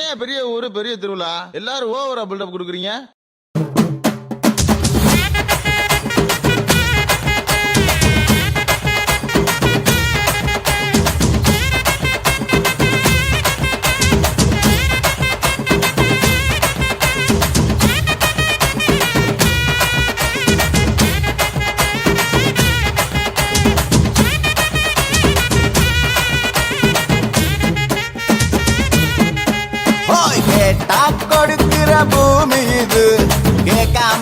என்ன பெரிய ஊரு பெரிய திருவிழா. எல்லாரும் ஓவரா பில்டப் கொடுக்குறீங்க?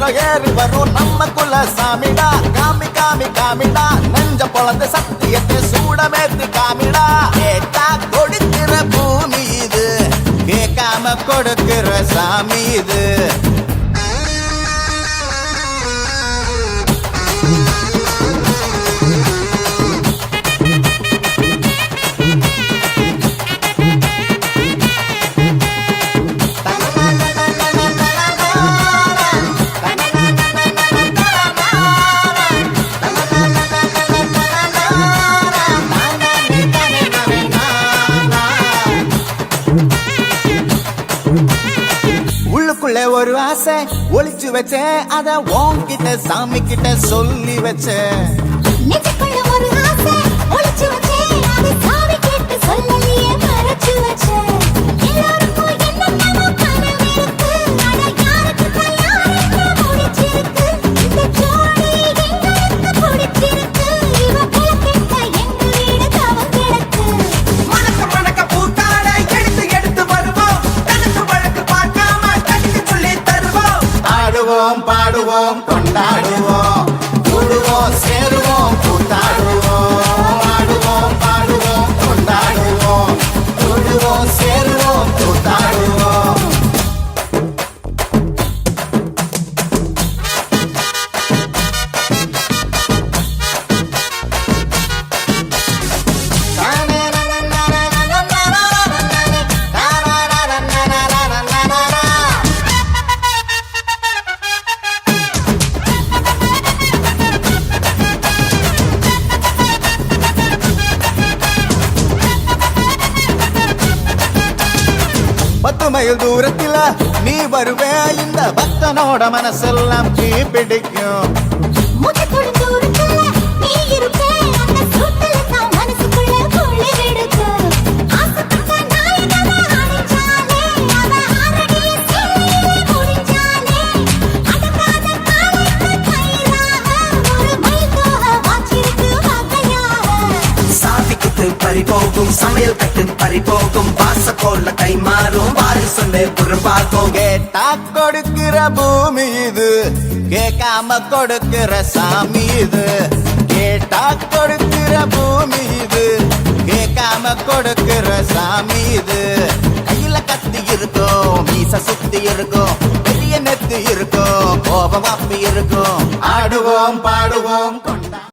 வெள்ள ஏறி வரும். நம்ம குல சாமிடா காமி காமி காமிடா. நெஞ்ச பொழந்த சத்தியத்தை சூடமேத்து காமிடா. கேட்டா கொடுக்கிற பூமி இது கேட்காம கொடுக்கிற சாமி இது. உள்ளுக்குள்ள ஒரு ஆசை. ஒளிச்சு வச்ச அத உன்கிட்ட சாமி கிட்ட சொல்லி வச்சேன் ஆடுவோம் பாடுவோம் கொண்டாடுவோம். கூடுவோம் சேருவோம் மைல் தூரத்தில நீ வருவே. இந்த பக்தனோட மனசெல்லாம் தீ பிடிக்கும். பறிபோகும். சமையல் கட்டு பறிபோகும். வாச கோல்ல கை மாறும். பாரு சொல்லு உருவாகும் கேட்டா கொடுக்கிற பூமி இது. கேட்காம கொடுக்கிற சாமி இது. கேட்டா கொடுக்கிற பூமி இது. கேட்காம கொடுக்கிற சாமி இது. கையில கத்தி இருக்கும். மீச சுத்தி இருக்கும். பெரிய நெத்து இருக்கும். கோபம் அப்பி இருக்கும். ஆடுவோம் பாடுவோம் கொண்டா